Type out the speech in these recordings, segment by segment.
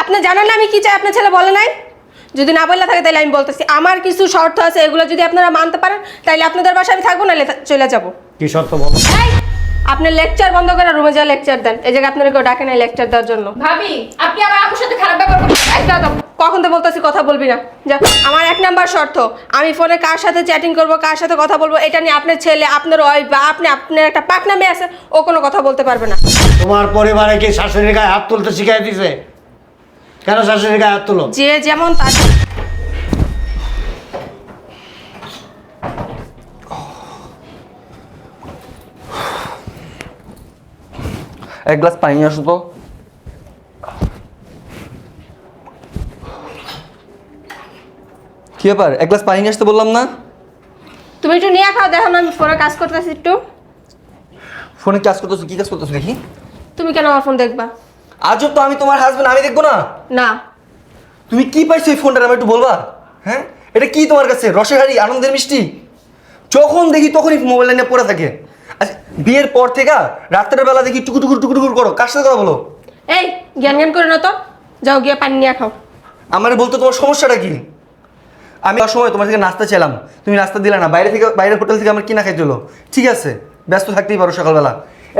আপনি জানেন না আমি কি চাই? আপনার ছেলে বলে নাই? যদি না বললে থাকে তাহলে আমি বলতেছি। আমার কিছু শর্ত আছে এগুলো যদি আপনারা মানতে পারেন তাহলে আপনাদের বাসায় আমি থাকব থা- চলে যাব। কি শর্ত বলো? আপনি লেকচার বন্ধ করে রুমে যা লেকচার দেন। এই জায়গায় আপনারা কেউ ডাকে নাই লেকচার দেওয়ার জন্য। ভাবি আপনি আমার আপুর সাথে খারাপ ব্যবহার করছেন? কখন তো বলতেছি কথা বলবি না। যা আমার এক নাম্বার শর্ত আমি ফোনে কার সাথে চ্যাটিং করব কার সাথে কথা বলব এটা নিয়ে আপনার ছেলে আপনার ওয়াইফ বা আপনি আপনার একটা পাকনা মেয়ে আছে ও কোনো কথা বলতে পারবে না। তোমার পরিবারে কি শাশুড়ির গায়ে হাত তুলতে শিখাই দিছে? কেন শাশুড়ির গায়ে হাত তুলো? যে যেমন তার এক গ্লাস পানি নিয়ে আসো তো। কি ব্যাপার? এক গ্লাস পানি নিয়ে আসতে বললাম না? তুমি একটু নিয়ে খাও দেখো না আমি ফোনে কাজ করতেছি একটু। ফোনে কাজ করতেছো কি কাজ করতেছো দেখি। তুমি কেন আমার ফোন দেখবা? আজও তো আমি তোমার হাজবেন্ড আমি দেখব না। না। তুমি কি পাইছো এই ফোনটা আমি একটু বলবা? হ্যাঁ? এটা কি তোমার কাছে? রসের হাড়ি আনন্দের মিষ্টি? যখন দেখি তখনই মোবাইল নিয়ে পড়ে থাকে। আচ্ছা বিয়ের পর থেকে রাত্রের বেলা দেখি টুকু টুকুর টুকু টুকুর করো। কার সাথে কথা বলো? এই জ্ঞান জ্ঞান করে না তো। যাও গিয়ে পানি নিয়ে খাও। আমার বলতো তোমার সমস্যাটা কি? আমি সময় তোমার থেকে নাস্তা চাইলাম। তুমি নাস্তা দিলে না বাইরে থেকে বাইরের হোটেল থেকে আমার কিনা খাইতে হলো। ঠিক আছে ব্যস্ত থাকতেই পারো সকালবেলা।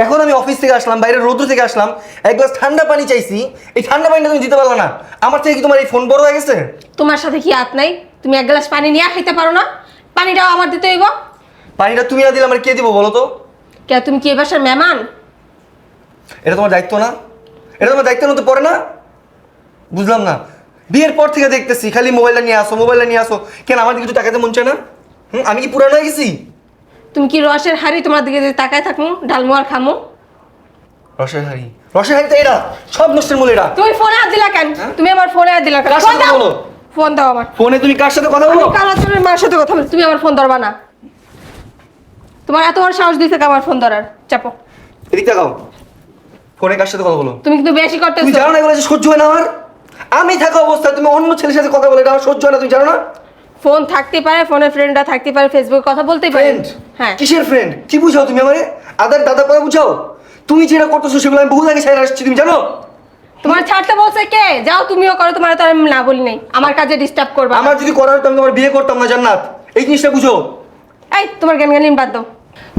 এখন আমি অফিস থেকে আসলাম বাইরে রৌদ্র থেকে আসলাম এক গ্লাস ঠান্ডা পানি চাইছি। এই ঠান্ডা পানিটা তুমি দিতে পারল না। আমার থেকে কি তোমার এই ফোন বড় হয়ে গেছে? তোমার সাথে কি হাত নাই? তুমি এক গ্লাস পানি নিয়ে খাইতে পারো না? পানিটাও আমার দিতে হইব। পানিটা তুমি না দিলে আমার কে দিব বলো তো? কে তুমি কি এ বাসার মেহমান? এটা তোমার দায়িত্ব না? এটা তোমার দায়িত্বের মধ্যে পড়ে না? বুঝলাম না। বিয়ের পর থেকে দেখতেছি খালি মোবাইলটা নিয়ে আসো মোবাইলটা নিয়ে আসো। কেন আমার দিকে কিছু টাকাতে মন চায় না? হুম, আমি কি পুরানো হয়ে গেছি? তুমি কি রসের হাড়ি তোমার দিকে যদি তাকায় থাকো ডালমু আর খামো? রসের হাড়ি? রসের হাড়ি তো এটা সব নষ্টের মূল এটা। তুমি ফোনে হাত দিলা কেন? তুমি আমার ফোনে হাত দিলা কেন? কার ফোন সাথে দাও বলো? ফোন দাও আমার। ফোনে তুমি কার সাথে কথা বলো? কালাচরের মার সাথে কথা বলি? তুমি আমার ফোন ধরবা না। তোমার এত বড় সাহস দিতে আমার ফোন ধরার? চাপো। এদিক তাকাও। ফোনে কার সাথে কথা বলো? তুমি কিন্তু বেশি করতেছো। তুমি জানো না এগুলো যে সহ্য হয় না আমার? আমি থাকা অবস্থায় তুমি অন্য ছেলের সাথে কথা বলে এটা আমার সহ্য হয় না তুমি জানো না? ফোন থাকতে পারে ফোনে ফ্রেন্ডরা থাকতে পারে ফেসবুকে কথা বলতেই পারে। ফ্রেন্ড হ্যাঁ। কিসের ফ্রেন্ড কি বুঝাও তুমি আমারে? আদার দাদা করে বুঝাও। তুমি যেটা করতেছো সেগুলো আমি বহু আগে ছেড়ে আসছি তুমি জানো? তোমার ছাড়তে বলছে কে? যাও তুমিও করো তোমার তো আমি না বলি নাই। আমার কাজে ডিস্টার্ব করবা। আমার যদি করার হতো আমি তোমার বিয়ে করতাম না জান্নাত। এই জিনিসটা বুঝো। এই তোমার জ্ঞান জ্ঞান বাদ দাও।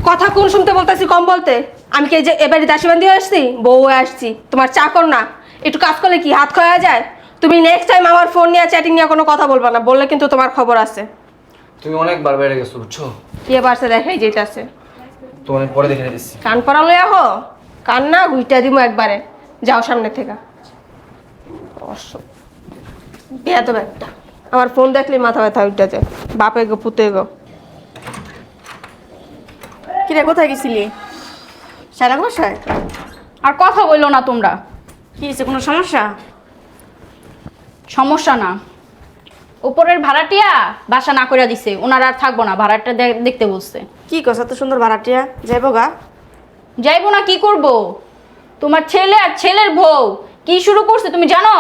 কথা কোন শুনতে বলতেছি কম বলতে? আমি কি এই যে এবারে দাসীবান্দি হয়ে আসছি? বউ আসছি। তোমার চাকর না। একটু কাজ করলে কি হাত খাওয়া যায়? তুমি নেক্সট টাইম আমার ফোন নিয়ে চ্যাটিং নিয়ে কোনো কথা বলবা না বললে কিন্তু তোমার খবর আছে। তুমি অনেকবার বেড়ে গেছো বুঝছ? কি বারসে দেখাই যেতেছে তোমার পরে দেখে দিচ্ছি। কান পরা লইয়া হো কান না গুইটা দিব একবারে। যাও সামনে থেকে। বেয়াদব একটা। আমার ফোন দেখলে মাথা ব্যথা উঠে যায়। বাপে গো পুতে গো। কিরে কোথায় গেছিলি? সারা বাসায় আর কথা বলল না তোমরা। কি হয়েছে কোনো সমস্যা? সমস্যা না। উপরের ভাড়াটিয়া বাসা না করে দিছে ওনারা আর থাকব না ভাড়াটা দেখতে বলছে। কি কস এত সুন্দর ভাড়াটিয়া? যাইব গা। যাইবো না কি করব? তোমার ছেলে আর ছেলের বউ কি শুরু করছে তুমি জানো?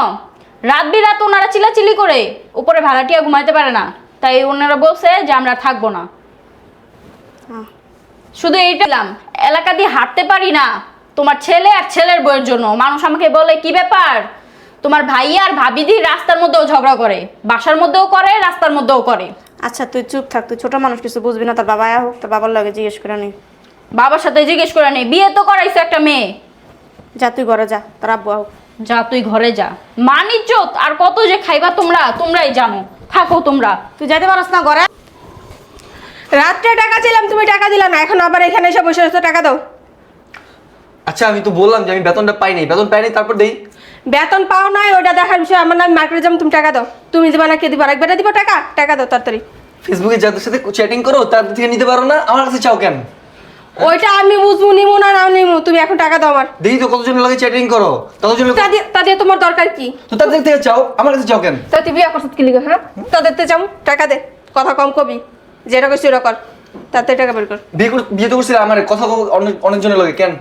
রাত বিরাত ওনারা চিলাচিলি করে উপরে ভাড়াটিয়া ঘুমাইতে পারে না। তাই ওনারা বলছে যে আমরা থাকব না। শুধু এইটা বললাম, এলাকা দিয়ে হাঁটতে পারি না। তোমার ছেলে আর ছেলের বউয়ের জন্য। মানুষ আমাকে বলে কি ব্যাপার? তোমার ভাইয়া আর ভাবিদি রাস্তার মধ্যেও ঝগড়া করে বাসার মধ্যেও করে রাস্তার মধ্যেও করে। আচ্ছা তুই চুপ থাক তুই ছোট মানুষ কিছু বুঝবি না তার বাবা আয়া হোক তোর বাবার লাগে জিজ্ঞেস করে নি। বাবার সাথে জিজ্ঞেস করে নেই বিয়ে তো করাইছে একটা মেয়ে। যা তুই ঘরে যা তোর আব্বু হোক যা তুই ঘরে যা। মানিজ্জত আর কত যে খাইবা তোমরা তোমরাই জানো। থাকো তোমরা। তুই যাইতে পারস না ঘরে? রাত্রে টাকা ছিলাম তুমি টাকা দিলা না এখন আবার এখানে এসে বসে বসে টাকা দাও। আচ্ছা আমি তো বললাম যে আমি বেতনটা পাই নাই। বেতন পাই নাই তারপর দেই। বেতন পাও নাই ওটা দেখার বিষয়। আমার নাম মার্কেটে যাব তুমি টাকা দাও। তুমি দিবা না কে দিবা? একবার দিব টাকা? টাকা দাও তাড়াতাড়ি। ফেসবুকে যাদের সাথে চ্যাটিং করো তার থেকে নিতে পারো না। আমার কাছে চাও কেন? ওইটা আমি বুঝব নিমু না না নিমু। তুমি এখন টাকা দাও আমার। দেখি তো কতজনের লাগে চ্যাটিং করো? ততজনের তা দিয়ে তা দিয়ে তোমার দরকার কি? তো তাদের থেকে চাও। আমার কাছে চাও কেন? তা তুই বিয়ে করছিস কি লিখে হ্যাঁ? তাদের তে চাও টাকা দে। কথা কম কবি। যেটা ওটা কর। তাতে টাকা বের কর। বিয়ে তো করছিলে আমার কথা অনেক অনেকজনের লাগে কেন?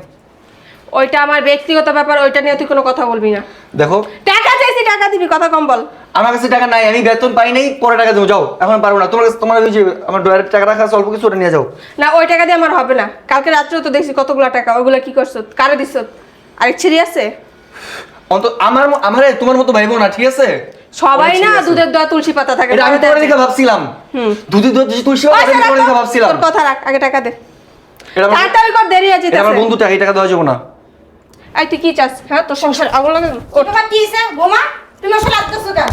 ওইটা আমার ব্যক্তিগত ব্যাপার ওইটা নিয়ে তুই কোনো কথা বলবি না। দেখো। টাকা চাইছি টাকা দিবি কথা কম বল। আমার কাছে টাকা নাই আমি বেতন পাই নাই পরে টাকা দেবো যাও। এখন পারব না। তোমার কাছে তোমার ওই যে আমার ডয়ারের টাকা রাখা আছে অল্প কিছু ওটা নিয়ে যাও। না ওই টাকা দিয়ে আমার হবে না। কালকে রাত্রেও তো দেখছি কতগুলো টাকা ওইগুলো কি করছ? কারে দিছ? আরেক ছিড়ি আছে? অন্ত আমার আমার তোমার মতো ভাই বোন না ঠিক আছে? সবাই না দুধের দোয়া তুলসী পাতা থাকে আমি তোমার। দেখে ভাবছিলাম। হুম। দুধে দুধ যে তুলসী পাতা, আমি তোমার তো, ভাবছিলাম। তোর কথা রাখ আগে টাকা দে। এটা আমার- তাড়াতাড়ি কর দেরি আছে এটা আমার বন্ধু টাকা টাকা দেওয়া যাব না। এই তুই কি চাস? হ্যাঁ তোর সংসার আগুন লাগে। তোমার কি হয়েছে? বোমা তুমি আসলে আসতেছো কেন?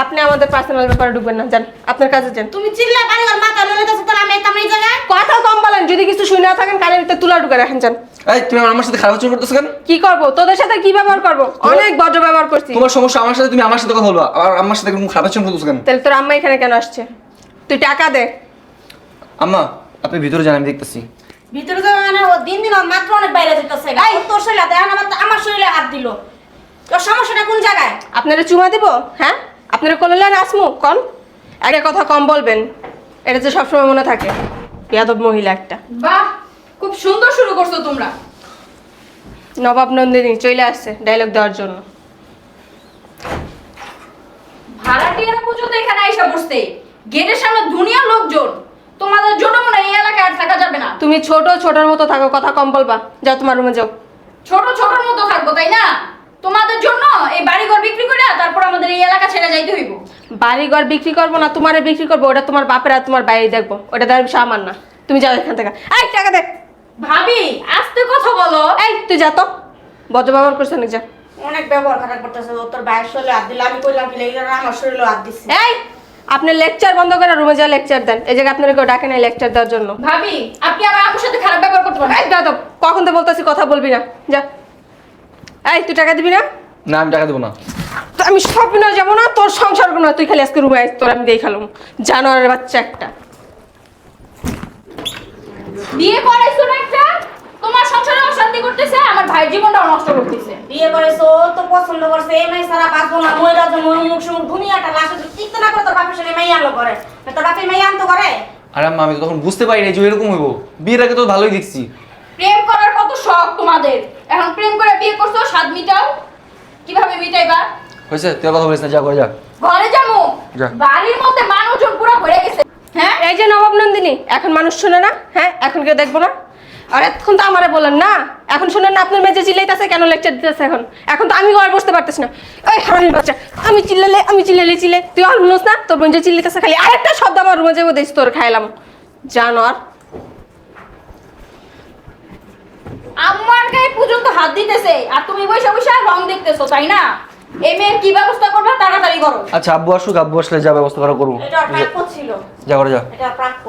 আপনি আমাদের পার্সোনাল ব্যাপারে ঢুকবেন না যান আপনার কাছে যান। তুমি চিল্লা বাড়ি আর মাথা ললে তো তাহলে আমি এই জায়গায়? কথা কম বলেন যদি কিছু শুনে না থাকেন কানের ভিতরে তুলা ঢুকে রাখেন যান। এই তুমি আমার সাথে খারাপ আচরণ করতেছো কেন? কি করব? তোদের সাথে কি ব্যবহার করব? অনেক বজ্র ব্যবহার করছি। তোমার সমস্যা আমার সাথে তুমি আমার সাথে কথা বলবা। আর আমার সাথে কোনো খারাপ আচরণ করতেছো কেন? তাহলে তোর আম্মা এখানে কেন আসছে? তুই টাকা দে। আম্মা আপনি ভিতরে যান আমি দেখতেছি। ভিতরে তো মানে ও দিন দিন ওর মাত্র অনেক বাইরে যেতেছে। এই! তোর শরীরে দেখ আমার আমার শরীরে হাত দিল। তোর সমস্যাটা কোন জায়গায়? আপনারা চুমা দিব? হ্যাঁ? আপনারা করলেন আসমু কন? একটা কথা কম বলবেন। এটা যে সবসময় মনে থাকে। ইয়াদব মহিলা একটা। বাহ! খুব সুন্দর শুরু করছ তোমরা। নবাব নন্দিনী চলে আসছে ডায়লগ দেওয়ার জন্য। ভাড়াটিয়ারা পর্যন্ত এখানে আইসা বসতে গেটের সামনে দুনিয়ার লোকজন তোমাদের জন্য মনে হয় এই এলাকায় আর থাকা যাবে না তুমি ছোট ছোটর মতো থাকো কথা কম বলবা। যাও তোমার রুমে যাও। ছোট ছোটর মতো থাকব তাই না? তোমাদের জন্য এই বাড়িঘর বিক্রি করে তারপর আমাদের এই এলাকা ছেড়ে যাইতে হইব। বাড়ি ঘর বিক্রি করব না তোমারে বিক্রি করব ওটা তোমার বাপের আর তোমার বাইরে দেখব। ওটা দেওয়ার বিষয় আমার না। তুমি যাও এখান থেকে। এই টাকা দে। ভাবি আস্তে কথা বলো। এই তুই যা তো। বজ্র ব্যবহার করছে অনেক যা। অনেক ব্যবহার খারাপ করতেছে তোর ভাইয়ের শরীরে হাত দিল আমি কইলাম কি লেগে আমার শরীরে হাত দিছে। এই আপনি লেকচার বন্ধ করে রুমে যা লেকচার দেন। এই জায়গায় আপনারা কেউ ডাকে নাই লেকচার দেওয়ার জন্য। ভাবি আপনি আমার আপুর সাথে খারাপ ব্যবহার করতে পারেন এই তো কখন তো বলতেছি কথা বলবি না। যা। এই তুই টাকা দিবি না? না আমি টাকা দেবো না। তো আমি সব না যাব না তোর সংসার কোনো তুই খালি আজকে রুমে আইস তোর আমি দিয়ে খালাম। জানোয়ারের বাচ্চা একটা। বিয়ে করাইছো না একটা? তোমার সংসারে অশান্তি করতেছে আমার ভাইয়ের জীবনটাও নষ্ট করতেছে। বিয়ে করেছ তো পছন্দ করছে এই মেয়ে সারা বাঁচবো না মহিলা জন্ম মুখ সুখ দুনিয়াটা লাশে টিকতে না করে তোর বাপের সঙ্গে মেয়ে আনলো করে তোর বাপের মেয়ে আনতো করে আরে আম্মা আমি তো তখন বুঝতে পারি না যে এরকম হইব। বিয়ের আগে তো ভালোই দেখছি। প্রেম করার কত শখ তোমাদের। এখন প্রেম করে বিয়ে করছ স্বাদ মিটাও। কীভাবে মিটাইবা? হয়েছে তুই কথা বলিস না যা করে যা। ঘরে যাব? যা। বাড়ির মধ্যে মানুষজন পুরো ভরে গেছে। হ্যাঁ? এই যে নবাব নন্দিনী এখন মানুষ শুনে না হ্যাঁ? এখন কেউ দেখব না? আর এতক্ষণ তো আমারে বলেন না এখন শুনেন না আপনার মেয়ে যে চিল্লাইতেছে কেন লেকচার দিতেছে এখন? এখন তো আমি ঘরে বসতে পারতেছি না। ওই হারামির বাচ্চা আমি চিল্লালে আমি চিল্লালে চিল্লে তুই আর শুনোস না তোর বোন যে চিল্লাইতেছে খালি আরেকটা শব্দ আমার রুমে যাব দিস তোর খাইলাম। জানোয়ার। আমার গায়ে পর্যন্ত হাত দিতেছে আর তুমি বসে বসে রং দেখতেছো তাই না? এই মেয়ের কি ব্যবস্থা করবে তাড়াতাড়ি করো। আচ্ছা আব্বু আসুক আব্বু আসলে যা ব্যবস্থা করা করব। এটা প্রাপ্য ছিল। যা করে যা। এটা প্রাপ্য।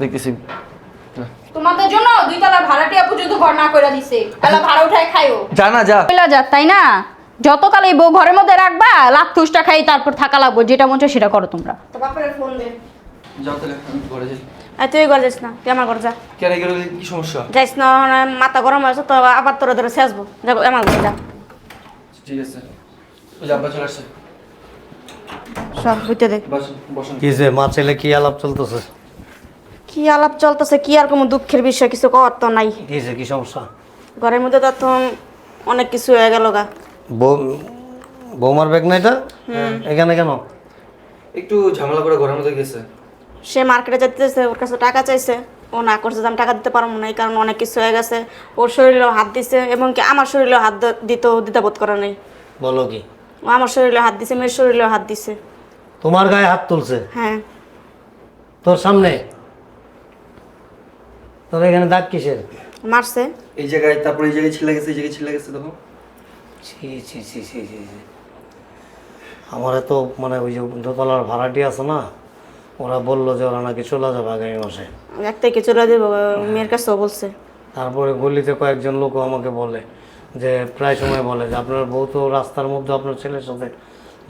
দেখতেছি। তোমাদের জন্য ভাড়াটিয়া পর্যন্ত ঘর না করে দিছে তাহলে ভাড়া উঠায় খাইও। যা না যা। কইলা যাক তাই না? যতকাল এই বউ ঘরের মধ্যে রাখবা লাখ খাই তারপর থাকা লাগবো যেটা মন চায় সেটা করো তোমরা। তো বাপের ফোন দে। যাও তাহলে আমি ঘরে যাই। এই তুই ঘর যাস না তুই আমার ঘর যা। কেন গেলে কি সমস্যা? যাইস না না, মাথা গরম হয়েছে তো আবার তোর ধরে শেষবো যা আমার ঘর যা। ঠিক আছে। ওই আব্বা চলে আসছে। সব বুঝতে দেখ বসুন বসুন। কি যে মা ছেলে কি আলাপ চলতেছে? কি আলাপ চলতেছে কি আর কোনো দুঃখের বিষয় কিছু কর তো নাই। কি যে কি সমস্যা? ঘরের মধ্যে তো তখন অনেক কিছু হয়ে গেল গা। বউ বৌমার ব্যাগ না এটা এখানে কেন? একটু ঝামেলা করে ঘরের মধ্যে গেছে। সে মার্কেটে যেতেছে ওর কাছে টাকা চাইছে। ও না করছে যে আমি টাকা দিতে পারব না এই কারণে অনেক কিছু হয়ে গেছে। ওর শরীরেও হাত দিছে এবং কি আমার শরীরেও হাত দ- দিতেও দ্বিধাবোধ করে নেই। বলো কি? ও আমার শরীরেও হাত দিছে মেয়ের শরীরেও হাত দিছে। তোমার গায়ে হাত তুলছে? হ্যাঁ। তোর সামনে? তোর এখানে দাগ কিসের? মারছে। এই জায়গায় তারপর এই জায়গায় ছিলে গেছে এই জায়গায় ছিলে গেছে দেখো। ছি ছি ছি ছি ছি। আমার তো মানে ওই যে দোতলার ভাড়াটি আছে না ওরা বলল যে ওরা নাকি চলে যাবে আগামী মাসে। এক থেকে চলে দেবো মেয়ের কাছেও বলছে। তারপরে গলিতে কয়েকজন লোকও আমাকে বলে যে প্রায় সময় বলে যে আপনার বউ তো রাস্তার মধ্যে আপনার ছেলের সাথে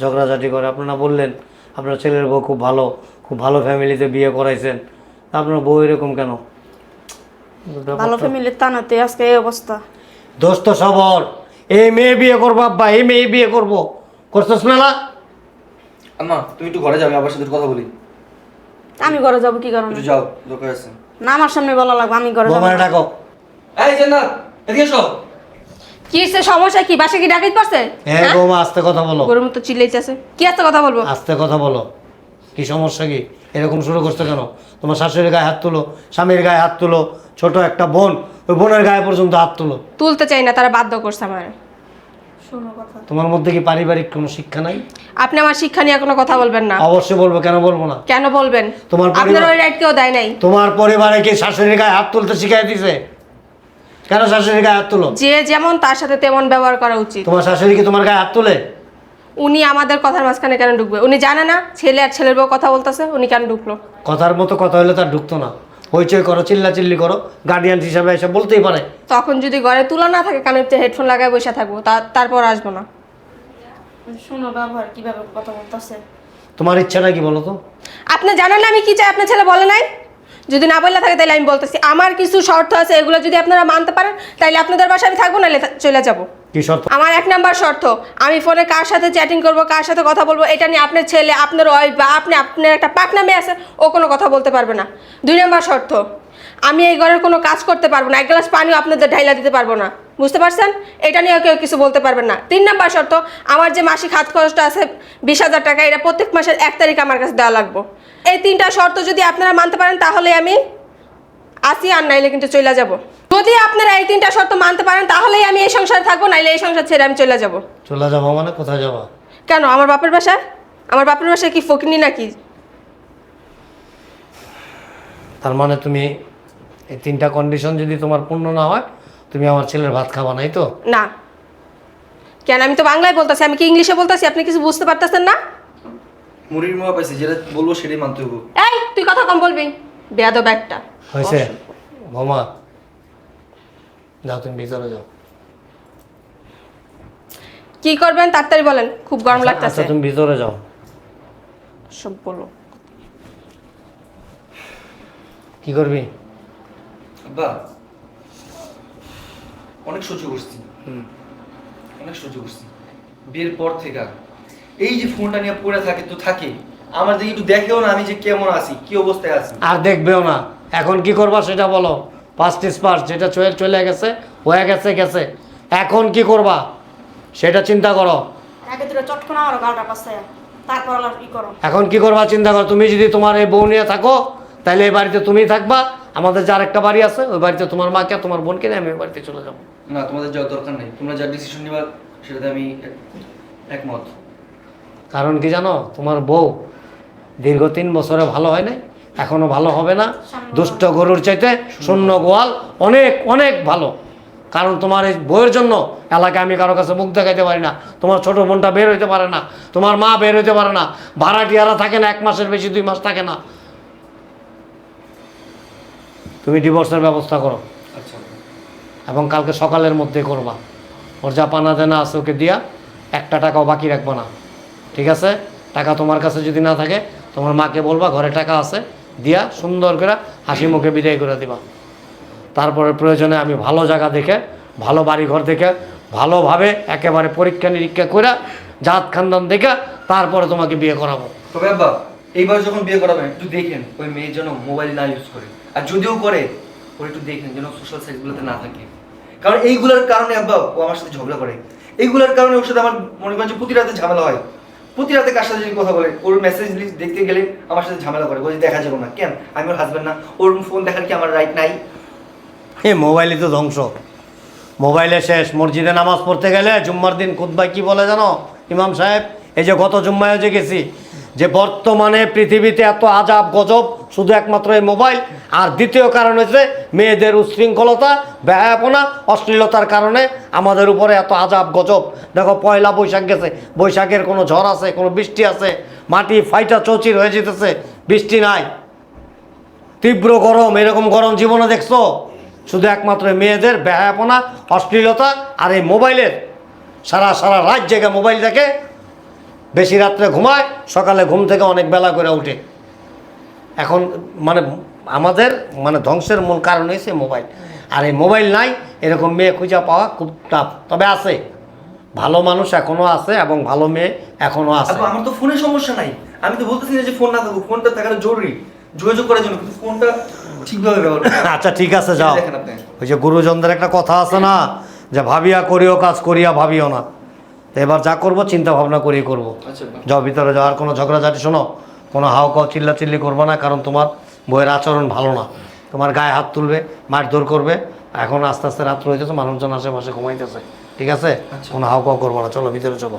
ঝগড়াঝাটি করে। আপনারা বললেন আপনার ছেলের বউ খুব ভালো খুব ভালো ফ্যামিলিতে বিয়ে করাইছেন। তা আপনার বউ এরকম কেন? ভালো ফ্যামিলির টানাতে আজকে এই অবস্থা। দোস্ত তো সবর এই মেয়ে বিয়ে করব আব্বা এই মেয়ে বিয়ে করব। করছিস না না আম্মা তুমি একটু ঘরে যাও আমি আবার সাথে কথা বলি। আমি ঘরে যাব কি কারণে? একটু যাও দরকার আছে। না আমার সামনে বলা লাগবে আমি ঘরে যাব ডাকো। এই জান্নাত এদিকে এসো। কি হচ্ছে সমস্যা কি? বাসা কি ডাকিত পড়ছে? হ্যাঁ? বৌমা আস্তে কথা বলো। গরুর মতো চিল্লাইতেছে। কি আস্তে কথা বলব? আস্তে কথা বলো। কি সমস্যা কি? এরকম শুরু করছ কেন? তোমার শাশুড়ির গায়ে হাত তুলো স্বামীর গায়ে হাত তুলো ছোট একটা বোন ওই বোনের গায়ে পর্যন্ত হাত তুলো। তুলতে চাই না তারা বাধ্য করছে আমার। শোনো কথা। তোমার মধ্যে কি পারিবারিক কোনো শিক্ষা নাই? আপনি আমার শিক্ষা নিয়ে কোনো কথা বলবেন না। অবশ্যই বলব কেন বলব না? কেন বলবেন? তোমার আপনার পরিবার- ওই রাইট কেউ দেয় নাই। তোমার পরিবারে কি শাশুড়ির গায়ে হাত তুলতে শিখাই দিছে? কেন শাশুড়ির গায়ে হাত তুলো? যে যেমন তার সাথে তেমন ব্যবহার করা উচিত। তোমার শাশুড়ি কি তোমার গায়ে হাত তুলে? উনি আমাদের কথার মাঝখানে কেন ঢুকবে? উনি জানে না ছেলে আর ছেলের বউ কথা বলতেছে উনি কেন ঢুকলো? কথার মতো কথা হলে তার ঢুকতো না। হইচই করো চিল্লা চিল্লি করো গার্ডিয়ান হিসাবে এসে বলতেই পারে। তখন যদি ঘরে তুলা না থাকে কানের হেডফোন লাগায় বসে থাকব তা- তারপর আসব না। শোনো ব্যবহার কীভাবে কথা বলতেছে? তোমার ইচ্ছাটা কি বলো তো? আপনি জানেন না আমি কি চাই আপনার ছেলে বলে নাই? যদি না বললে থাকে তাহলে আমি বলতেছি আমার কিছু শর্ত আছে এগুলো যদি আপনারা মানতে পারেন তাহলে আপনাদের বাসায় আমি থাকব নাহলে থা- চলে যাব। কি শর্ত? আমার এক নাম্বার শর্ত, আমি ফোনে কার সাথে চ্যাটিং করব, কার সাথে কথা বলব, এটা নিয়ে আপনার ছেলে, আপনার ওয়াইফ বা আপনি, আপনার একটা পাকনা মেয়ে আছে, ও কোনো কথা বলতে পারবে না। দুই নাম্বার শর্ত, আমি এই ঘরের কোনো কাজ করতে পারব না, এক গ্লাস পানিও আপনাদের ঢাইলা দিতে পারব না। বুঝতে পারছেন? এটা নিয়ে কেউ কিছু বলতে পারবেন না। তিন নাম্বার শর্ত, আমার যে মাসিক হাত খরচটা আছে বিশ হাজার টাকা, এটা প্রত্যেক মাসের এক তারিখ আমার কাছে দেওয়া লাগবো। এই তিনটা শর্ত যদি আপনারা মানতে পারেন, তাহলে আমি আসি আর নাইলে কিন্তু চলে যাব। যদি আপনারা এই তিনটা শর্ত মানতে পারেন তাহলেই আমি এই সংসারে থাকব নাইলে এই সংসার ছেড়ে আমি চলে যাব। চলে যাব মানে কোথায় যাবা? কেন? আমার বাপের বাসায়? আমার বাপের বাসায় কি ফকিনি নাকি? তার মানে তুমি এই তিনটা কন্ডিশন যদি তোমার পূর্ণ না হয় তুমি আমার ছেলের ভাত খাবা নাই তো? না। কেন? আমি তো বাংলায় বলতাছি আমি কি ইংলিশে বলতাছি? আপনি কিছু বুঝতে পারতেছেন না? মুড়ির মোয়া পাইছে যেটা বলব সেটাই মানতে হব এই তুই কথা কম বলবি। বেয়াদব একটা। হয়েছে? বৌমা যাও তুমি ভিতরে যাও। কি করবেন? তাড়াতাড়ি বলেন খুব গরম আচ্ছা তুমি ভিতরে যাও। সব বলো। কি করবি? আব্বা অনেক সহ্য করছি। হুম। অনেক সহ্য করছি। বিয়ের পর থেকে এই যে ফোনটা নিয়ে পড়ে থাকে তো থাকে। আমার দিকে একটু দেখেও না আমি যে কেমন আছি কি অবস্থায় আছি। আর দেখবেও না। এখন কি করবা সেটা বলো। পাস্ট ইস পাস্ট যেটা চলে চলে গেছে হয়ে গেছে গেছে। এখন কি করবা? সেটা চিন্তা করো। আগে দুটো চটকনা আর গালটা পাশে তারপর আবার ই করো। এখন কি করবা চিন্তা করো তুমি যদি তোমার এই বউ নিয়ে থাকো তাহলে এই বাড়িতে তুমি থাকবা। আমাদের যার একটা বাড়ি আছে ওই বাড়িতে তোমার মাকে তোমার বোনকে নিয়ে আমি ওই বাড়িতে চলে যাব। না তোমাদের যাওয়ার দরকার নেই। তোমরা যা ডিসিশন নিবা সেটাতে আমি একমত। কারণ কি জানো তোমার বউ দীর্ঘ তিন বছরে ভালো হয় নাই। এখনও ভালো হবে না। দুষ্ট গরুর চাইতে শূন্য গোয়াল অনেক অনেক ভালো। কারণ তোমার এই বইয়ের জন্য এলাকায় আমি কারও কাছে মুখ দেখাইতে পারি না। তোমার ছোট বোনটা বের হইতে পারে না। তোমার মা বের হইতে পারে না। ভাড়াটিয়ারা থাকে না এক মাসের বেশি দুই মাস থাকে না। তুমি ডিভোর্সের ব্যবস্থা করো। আচ্ছা। এবং কালকে সকালের মধ্যে করবা। ওর যা পানা দেনা আছে ওকে দিয়া একটা টাকাও বাকি রাখব না। ঠিক আছে? টাকা তোমার কাছে যদি না থাকে তোমার মাকে বলবা ঘরে টাকা আছে। দিয়া সুন্দর করে হাসি মুখে বিদায় করে দিবা। তারপরে প্রয়োজনে আমি ভালো জায়গা দেখে, ভালো বাড়ি ঘর দেখে, ভালোভাবে একেবারে পরীক্ষা নিরীক্ষা করে জাত খানদান দেখে তারপরে তোমাকে বিয়ে করাবো। তবে আব্বা, এইবার যখন বিয়ে করাবেন, একটু দেখেন ওই মেয়ে যেন মোবাইল না ইউজ করে। আর যদিও করে, ওর একটু দেখেন যেন সোশ্যাল সাইটগুলোতে না থাকে। কারণ এইগুলোর কারণে আব্বা ও আমার সাথে ঝগড়া করে। এইগুলোর কারণে ওর সাথে আমার মনে করেন যে প্রতি রাতে ঝামেলা হয়। প্রতি রাতে কার সাথে যদি কথা বলে, ওর মেসেজ দেখতে গেলে আমার সাথে ঝামেলা করে। বলছে, দেখা যাব না। কেন? আমি ওর হাজব্যান্ড না। ওর ফোন দেখার কি আমার রাইট নাই? এ মোবাইলে তো ধ্বংস। মোবাইলে শেষ। মসজিদে নামাজ পড়তে গেলে জুম্মার দিন খুদ্ায় কি বলে জানো? ইমাম সাহেব, এই যে গত জুম্মায় যে গেছি যে বর্তমানে পৃথিবীতে এত আজাব গজব শুধু একমাত্র এই মোবাইল, আর দ্বিতীয় কারণ হচ্ছে মেয়েদের উচ্ছৃঙ্খলতা ব্যায়াপনা অশ্লীলতার কারণে আমাদের উপরে এত আজাব গজব। দেখো, পয়লা বৈশাখ গেছে, বৈশাখের কোনো ঝড় আছে, কোনো বৃষ্টি আছে, মাটি ফাইটা চৌচির হয়ে যেতেছে, বৃষ্টি নাই। তীব্র গরম, এরকম গরম জীবনে দেখছ? শুধু একমাত্র মেয়েদের ব্যায়াপনা অশ্লীলতা, আর এই মোবাইলের সারা সারা রাত জায়গায় মোবাইল দেখে বেশি রাত্রে ঘুমায় সকালে ঘুম থেকে অনেক বেলা করে উঠে। এখন মানে আমাদের মানে ধ্বংসের মূল কারণ হয়েছে মোবাইল। আর এই মোবাইল নাই এরকম মেয়ে খুঁজে পাওয়া খুব টাফ তবে আছে ভালো মানুষ এখনও আছে এবং ভালো মেয়ে এখনও আছে। আমার তো ফোনে সমস্যা নাই। আমি তো বলতেছি না যে ফোন না থাকুক ফোনটা থাকাটা জরুরি। যোগাযোগ করার জন্য কিন্তু ফোনটা ঠিকভাবে ব্যবহার আচ্ছা ঠিক আছে যাও। ওই যে গুরুজনদের একটা কথা আছে না যে ভাবিয়া করিও কাজ করিয়া ভাবিও না। তো এবার যা করব চিন্তা ভাবনা করেই করব। আচ্ছা। যাও ভিতরে যাও আর কোনো ঝগড়াঝাটি শোনো। কোনো হাও কাও চিল্লা চিল্লি করব না কারণ তোমার বইয়ের আচরণ ভালো না। তোমার গায়ে হাত তুলবে মাঠ মারধর করবে। এখন আস্তে আস্তে রাত্র হইতেছে মানুষজন আশেপাশে ঘুমাইতেছে। ঠিক আছে? কোনো হাও কাও করব না। চলো ভিতরে চলো।